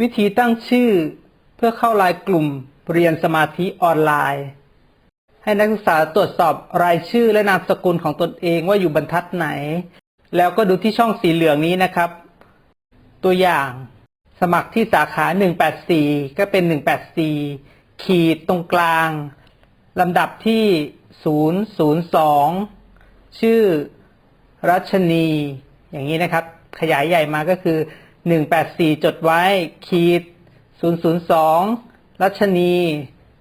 วิธีตั้งชื่อเพื่อเข้ารายกลุ่มเรียนสมาธิออนไลน์ ให้นักศึกษาตรวจสอบรายชื่อและนามสกุลของตนเองว่าอยู่บรรทัดไหน แล้วก็ดูที่ช่องสีเหลืองนี้นะครับ ตัวอย่าง สมัครที่สาขา 184 ก็เป็น 184 ขีดตรงกลางลำดับที่ 002 ชื่อรัชนี อย่างนี้นะครับ ขยายใหญ่มาก็คือ 184 จดไว้ขีด002 รัชนี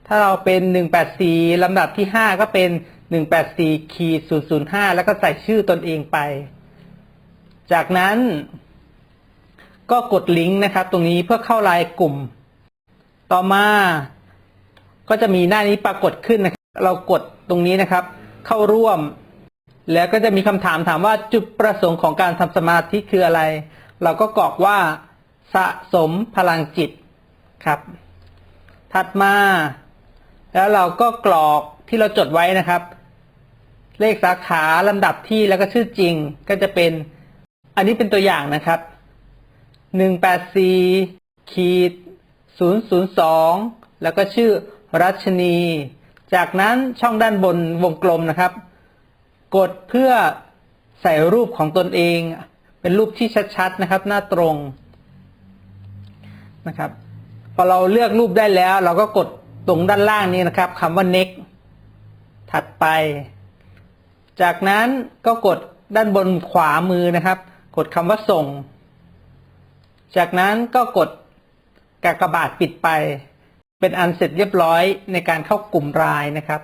ถ้าเราเป็น 184 ลำดับที่ 5 ก็เป็น 184 ขีด005 แล้วก็ใส่ชื่อตนเองไป จากนั้นก็กดลิงก์นะครับ ตรงนี้เพื่อเข้ารายกลุ่ม ต่อมา ก็จะมีหน้านี้ปรากฏขึ้นนะครับ เรากดตรงนี้นะครับ เข้าร่วม แล้วก็จะมีคำถามถามว่าจุดประสงค์ของการทำสมาธิคืออะไร เราก็กรอกว่าสะสมพลังจิตครับ ถัดมา แล้วเราก็กรอกที่เราจดไว้นะครับ เลขสาขาลำดับที่แล้วก็ชื่อจริงก็จะเป็น อันนี้เป็นตัวอย่างนะครับ184ขีด002แล้วก็ชื่อรัชนี จากนั้นช่องด้านบนวงกลมนะครับ กดเพื่อใส่รูปของตนเอง เป็นรูปที่ชัดๆนะครับ หน้าตรงนะครับ พอเราเลือกรูปได้แล้ว เราก็กดตรงด้านล่างนี้นะครับคำว่า next ถัดไป จากนั้นก็กดด้านบนขวามือนะครับ กดคำว่าส่ง จากนั้นก็กดกากบาทปิดไป เป็นอันเสร็จเรียบร้อยในการเข้ากลุ่มรายนะครับ